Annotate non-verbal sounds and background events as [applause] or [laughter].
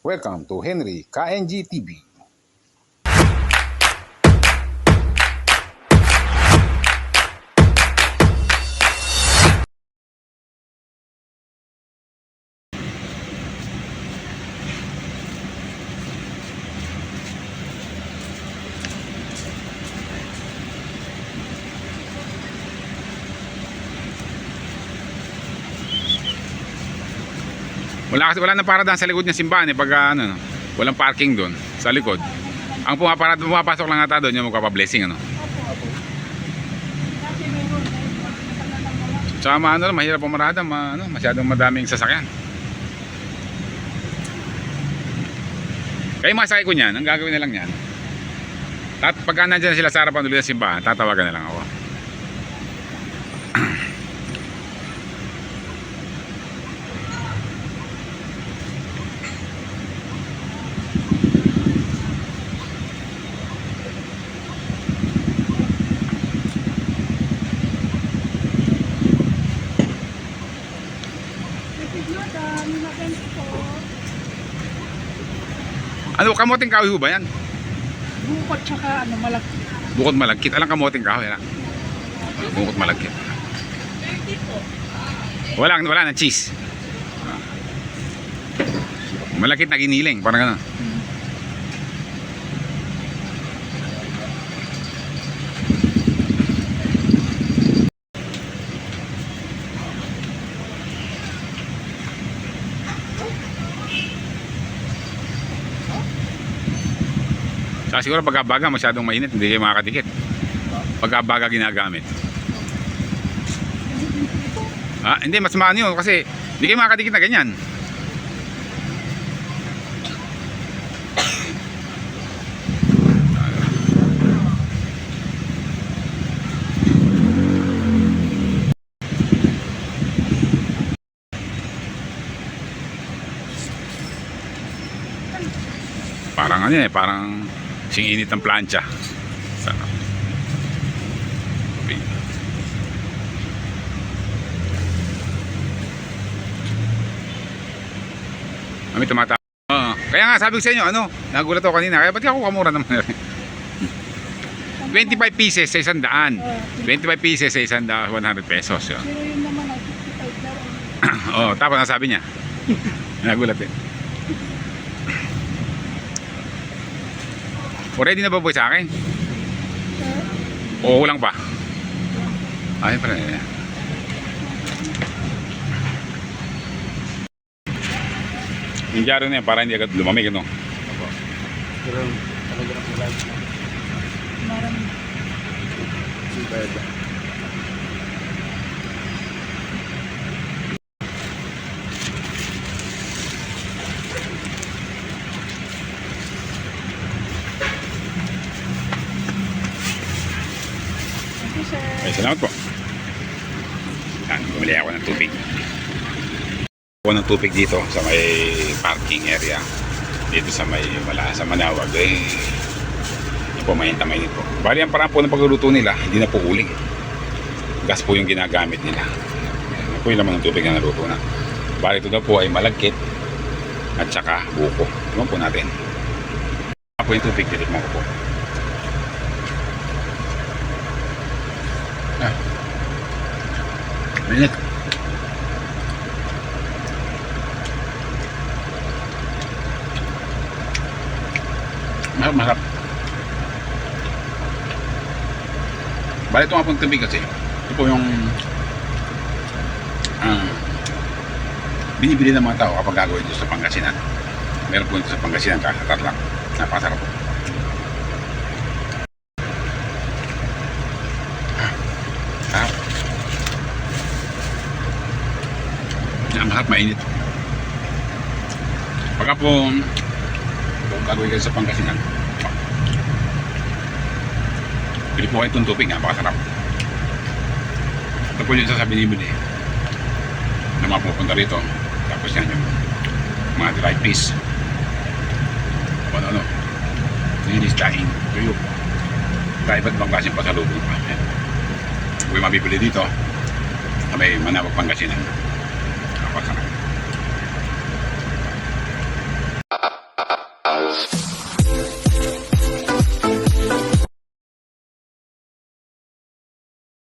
Welcome to Henry KNG TV. Wala kasi wala nang paradahan sa likod ng simbahan eh pag ah, ano, no, walang parking doon sa likod. Ang pumaparad pumapasok lang ata doon yung magpapa-blessing ano. Tsaka ano, mahirap pumarada, ma, ano, masyadong madaming sasakyan. Kaya masakay ko niyan, ang gagawin na lang niyan. Tat pagka nandiyan na sila sa harapan ulit ng simbahan, tatawagan na lang ako. Ano, kamoting kahoy ho ba yan? Bukod tsaka ano, malaki. Bukod malagkit. Alang kamoting kahoy na. Bukod malagkit. Wala, wala na cheese. Malakit na giniling, parang gano'n. Saka siguro pagkabaga masyadong mainit, hindi kayo makakadikit. Pagkabaga ginagamit. Ah, hindi, mas maano yun kasi hindi kayo makakadikit na ganyan. Parang ano eh, parang singinit ng plancha. Sarap. Okay. Kami tumata. Oo. Kaya nga sabi ko sa inyo, ano, nagulat ako kanina. Kaya ba't ako kamura naman? [laughs] 25 pieces sa isang daan. 25 pieces sa isang daan, 100 pesos. Yun. Pero yun naman ay 55 daw. Oo, tapos nasabi niya. [laughs] Nagulat eh. O ready na ba po sa akin? O lang pa? Ay, pala. eh. Yung dyaro na yan, para hindi agad lumamig, ano? Pero talaga na pula. Marami. Super. You, sir. Okay, salamat po. Yan, bumili ako ng tubig. Ako ng tubig dito sa may parking area. Dito sa may wala sa Manawag. Eh, yun po, mainit po. Bali, ang parang po ng pagluluto nila, hindi na po uling. Gas po yung ginagamit nila. Yan po yung laman ng tubig na naluto na. Bali, ito daw po ay malagkit at saka buko. Tingnan po natin. Po yung tubig, titikman ko po. Mainit. Masarap, masarap. Bali ito nga pong tubig kasi. Ito po yung ah, binibili ng mga tao kapag gagawin ito sa Pangasinan. Meron po ito sa Pangasinan kakatat lang. Napakasarap po. Sarap. Harap mainit. Pagka po kung gagawin kayo sa Pangasinan, pili po kayo itong tubig, napakasarap. Ito po yung isa sa binibili na mga pupunta rito. Tapos yan yung mga dry fish. O ano, ano. Yun is daing. Tuyo. Kaya iba't ibang klaseng pasalubong pa. Kung mabibili dito, may Manawag Pangasinan. কথা না